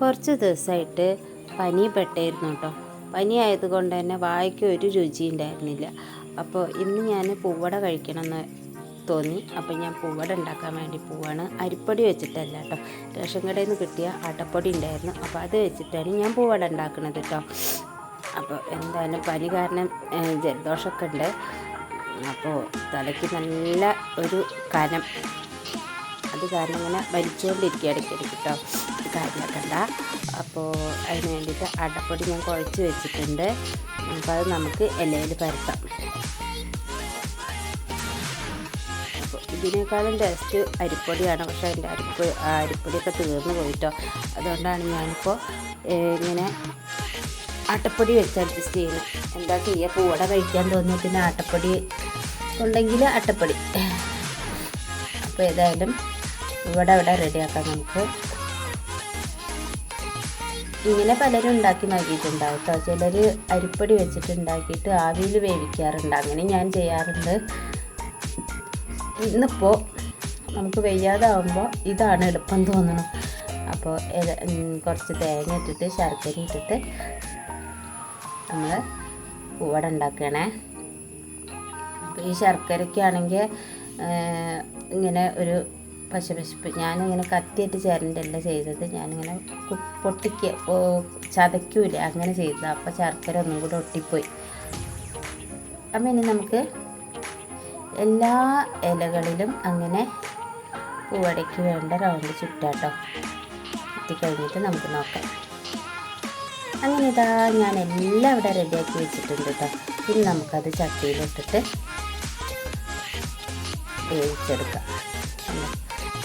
കുറച്ച് ദിവസമായിട്ട് പനി പെട്ടായിരുന്നു കേട്ടോ. പനി ആയതുകൊണ്ട് തന്നെ വായിക്കും ഒരു രുചി ഉണ്ടായിരുന്നില്ല. അപ്പോൾ ഇന്ന് ഞാൻ പൂവട കഴിക്കണമെന്ന് തോന്നി. അപ്പോൾ ഞാൻ പൂവട ഉണ്ടാക്കാൻ വേണ്ടി പോവാണ്. അരിപ്പൊടി വെച്ചിട്ടല്ല കേട്ടോ. റേഷൻ കടയിൽ നിന്ന് കിട്ടിയ അട്ടപ്പൊടി ഉണ്ടായിരുന്നു. അപ്പോൾ അത് വെച്ചിട്ടാണ് ഞാൻ പൂവട ഉണ്ടാക്കുന്നത് കേട്ടോ. അപ്പോൾ എന്തായാലും പനി കാരണം ജലദോഷമൊക്കെ ഉണ്ട്. അപ്പോൾ തലയ്ക്ക് നല്ല ഒരു കനം അത് കാരണം ഇങ്ങനെ വലിച്ചുകൊണ്ടിരിക്കുക ഇടയ്ക്കിടയ്ക്ക് കേട്ടോ. കാര്യമാക്കണ്ട അപ്പോൾ അതിന് വേണ്ടിയിട്ട് അടപ്പൊടി ഞാൻ കുഴച്ച് വെച്ചിട്ടുണ്ട്. അപ്പോൾ അത് നമുക്ക് ഇലയിൽ പരത്താം. ഇതിനേക്കാളും ടേസ്റ്റ് അരിപ്പൊടിയാണ്. പക്ഷേ അതിന്റെ അരിപ്പൊടി അരിപ്പൊടിയൊക്കെ തീർന്നു പോയിട്ടോ. അതുകൊണ്ടാണ് ഞാനിപ്പോൾ ഇങ്ങനെ ആട്ടപ്പൊടി വെച്ച് അഡ്ജസ്റ്റ് ചെയ്യുന്നത്. എന്താ ചെയ്യുക? കൂടെ കഴിക്കാൻ തോന്നിയ പിന്നെ ആട്ടപ്പൊടി ഉണ്ടെങ്കിൽ ആട്ടപ്പൊടി അപ്പോൾ ഏതായാലും ഇവിടെ ഇവിടെ റെഡിയാക്കാം നമുക്ക്. ഇങ്ങനെ പലരും ഉണ്ടാക്കി നോക്കിയിട്ടുണ്ടാവും കേട്ടോ ചിലർ അരിപ്പൊടി വെച്ചിട്ട് ഉണ്ടാക്കിയിട്ട് ആവിയിൽ വേവിക്കാറുണ്ട്. അങ്ങനെ ഞാൻ ചെയ്യാറുണ്ട്. ഇന്നിപ്പോൾ നമുക്ക് വെയ്യാതാവുമ്പോൾ ഇതാണ് എളുപ്പം തോന്നണം. അപ്പോൾ കുറച്ച് തേങ്ങ ഇട്ടിട്ട് ശർക്കര ഇട്ടിട്ട് നമ്മൾ പൂവട ഉണ്ടാക്കണേ. അപ്പോൾ ഈ ശർക്കരയ്ക്കാണെങ്കിൽ ഇങ്ങനെ ഒരു പശപശപ്പ് ഞാനിങ്ങനെ കത്തിയിട്ട് ചേരണ്ടല്ല ചെയ്തത്. ഞാനിങ്ങനെ പൊട്ടിക്ക ചതയ്ക്കൂല അങ്ങനെ ചെയ്തത്. അപ്പോൾ ശർക്കര ഒന്നും കൂടെ ഒട്ടിപ്പോയി. അപ്പം ഇനി നമുക്ക് എല്ലാ ഇലകളിലും അങ്ങനെ പൂവടയ്ക്ക് വേണ്ട റൗണ്ട് ചുറ്റാട്ടോ. എത്തിക്കഴിഞ്ഞിട്ട് നമുക്ക് നോക്കാം. അങ്ങനെ ഇതാ ഞാൻ എല്ലാം ഇവിടെ റെഡിയാക്കി വെച്ചിട്ടുണ്ട് കേട്ടോ ഇനി നമുക്കത് ചട്ടിയിലിട്ടിട്ട് വേവിച്ചെടുക്കാം?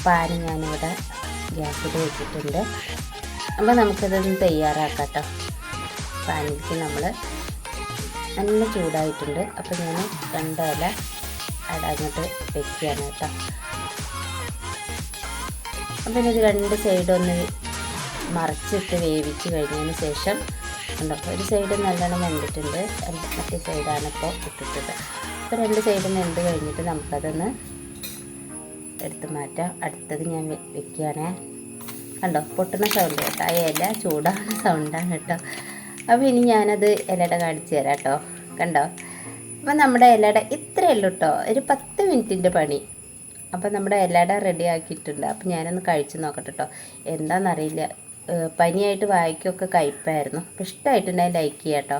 പാന് ഞാനിവിടെ ഗ്യാസിൽ വെച്ചിട്ടുണ്ട്. അപ്പോൾ നമുക്കിതൊന്ന് തയ്യാറാക്കാം കേട്ടോ പാനിലേക്ക് നമ്മൾ നല്ല ചൂടായിട്ടുണ്ട്. അപ്പോൾ ഞാൻ രണ്ട് ഇല അടങ്ങോട്ട് വെക്കുകയാണ് കേട്ടോ. അപ്പം ഇത് രണ്ട് സൈഡൊന്ന് മറിച്ചിട്ട് വേവിച്ച് കഴിഞ്ഞതിന് ശേഷം ഉണ്ടോ ഒരു സൈഡ് നല്ലോണം വെന്തിട്ടുണ്ട്. മറ്റേ സൈഡാണ് ഇപ്പോൾ ഇട്ടിട്ടത് അപ്പോൾ രണ്ട് സൈഡും വെന്ത് കഴിഞ്ഞിട്ട് നമുക്കതൊന്ന് എടുത്ത് മാറ്റാം. അടുത്തത് ഞാൻ വെക്കുകയാണേ. കണ്ടോ? പൊട്ടുന്ന സൗണ്ട് കേട്ടോ. ആ ഇല ചൂടാണ് സൗണ്ടാണ് കേട്ടോ. അപ്പോൾ ഇനി ഞാനത് ഇലയുടെ കാണിച്ചു തരാം കേട്ടോ. കണ്ടോ? അപ്പോൾ നമ്മുടെ ഇലയുടെ ഇത്രയേ ഉള്ളൂ കേട്ടോ. ഒരു പത്ത് മിനിറ്റിന്റെ പണി. അപ്പോൾ നമ്മുടെ ഇലയുടെ റെഡി ആക്കിയിട്ടുണ്ട്. അപ്പോൾ ഞാനൊന്ന് കഴിച്ച് നോക്കട്ടെ കേട്ടോ. എന്താണെന്നറിയില്ല. പനിയായിട്ട് വായിക്കൊക്കെ കയ്പായിരുന്നു. അപ്പോൾ ഇഷ്ടമായിട്ടുണ്ടെങ്കിൽ ലൈക്ക് ചെയ്യാം കേട്ടോ.